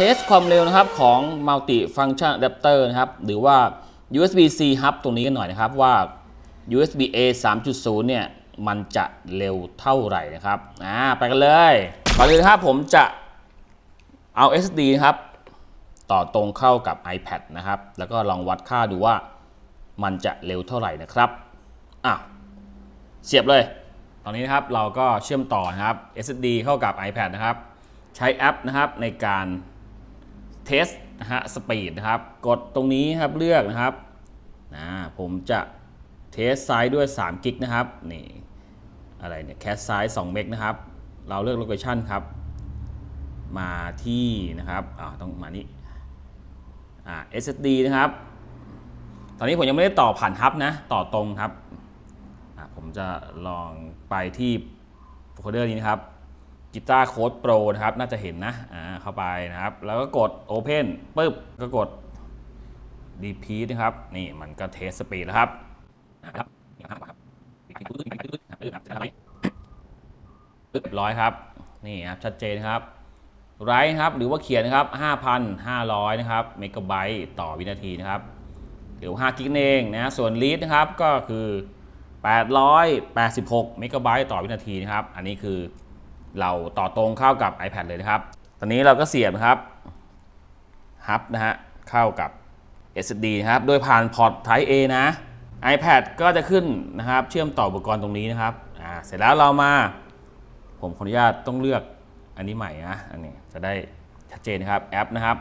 ทสความเร็วนะครับของ Multi Function Adapter นะครับหรือว่า USB-C Hub ตรงนี้กันหน่อยนะครับว่า USB A 3.0 เนี่ยมันจะเร็วเท่าไหร่นะครับอ่าไปกันเลยก่อนเลยนะครับผมจะเอา SD นะครับ ต่อตรงเข้ากับ iPad นะครับ แล้วก็ลองวัดค่าดูว่ามันจะเร็วเท่าไหร่นะครับอะเสียบเลย ตอนนี้นะครับเราก็เชื่อมต่อนะครับ SSD เข้ากับ iPad นะครับ ใช้แอปนะครับในการ เทสนะฮะสปีดนะครับ กดตรงนี้ครับเลือกนะครับนะผมจะเทสไซส์ด้วย3กิกนะครับนี่อะไรเนี่ยแคสไซส์2เมกนะครับ เราเลือกโลเคชันครับ มาที่นะครับอ่าต้องมานี่อ่า SSD นะครับ ตอนนี้ผมยังไม่ได้ต่อผ่านฮับนะ ต่อตรงครับอ่าผมจะลองไปที่โฟลเดอร์นี้นะครับกีตาร์โค้ดโปรนะครับ น่าจะเห็นนะอ่า เข้าไปนะครับ แล้วก็กด Open ปึ๊บก็กด Repeat นะครับ นี่มันก็เทสสปีดแล้วครับนะครับนะครับครับปึ๊บปึ๊บปึ๊บปึ๊บปึ๊บครับจะทำไมปึ๊บเรียบร้อยครับ นี่ครับ ชัดเจนครับไรครับหรือว่าเขียนนะครับ 5,500 นะครับเมกะไบต์ต่อวินาทีนะครับหรือ5กิกเองนะส่วนลีดนะครับก็คือ 886 เมกะไบต์ต่อวินาทีนะครับ อันนี้คือเราต่อตรงเข้ากับ iPad เลยนะครับ ตอนนี้เราก็เสียบครับฮับนะฮะเข้ากับ SSD นะครับ โดยผ่านพอร์ต Type A นะ iPad ก็จะขึ้นนะครับเชื่อมต่ออุปกรณ์ตรงนี้นะครับอ่าเสร็จแล้วเรามา ผมขออนุญาตต้องเลือกอันนี้ใหม่นะอันนี้จะได้ชัดเจนนะครับแอปนะครับ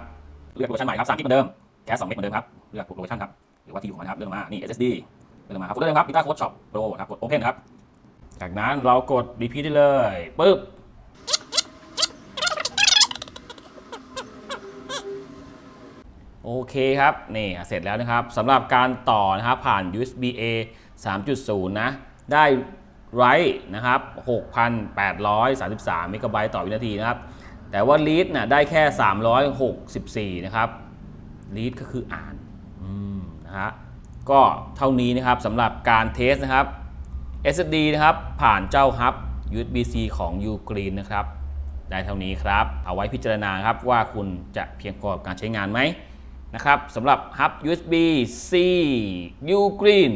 เลือกโลเคชันใหม่ครับ3กิกเหมือนเดิมแค่2เมกเหมือนเดิมครับเลือกโลเคชันครับหรือว่าที่อยู่ของมันนะครับเลือกมานี่ SSD เลือกมาครับโฟลเดอร์ครับ Guitar Code Shop Pro ครับกด Open ครับจากนั้นเรากด repeat ได้เลยปึ๊บ โอเคครับนี่เสร็จแล้วนะครับสำหรับการต่อนะครับผ่าน USB A 3.0 นะ ได้ไรนะครับ 6,833 เมกะไบต์ต่อวินาทีนะครับ แต่ว่า read นะได้แค่ 364 นะครับ read ก็คืออ่านนะฮะก็เท่านี้นะครับสำหรับการเทสนะครับ SSD นะครับ ผ่านเจ้าฮับ USB-C ของ Ugreen นะครับ ได้เท่านี้ครับ เอาไว้พิจารณาครับว่าคุณจะเพียงพอกับการใช้งานไหม นะครับสำหรับฮับ USB-C Ugreen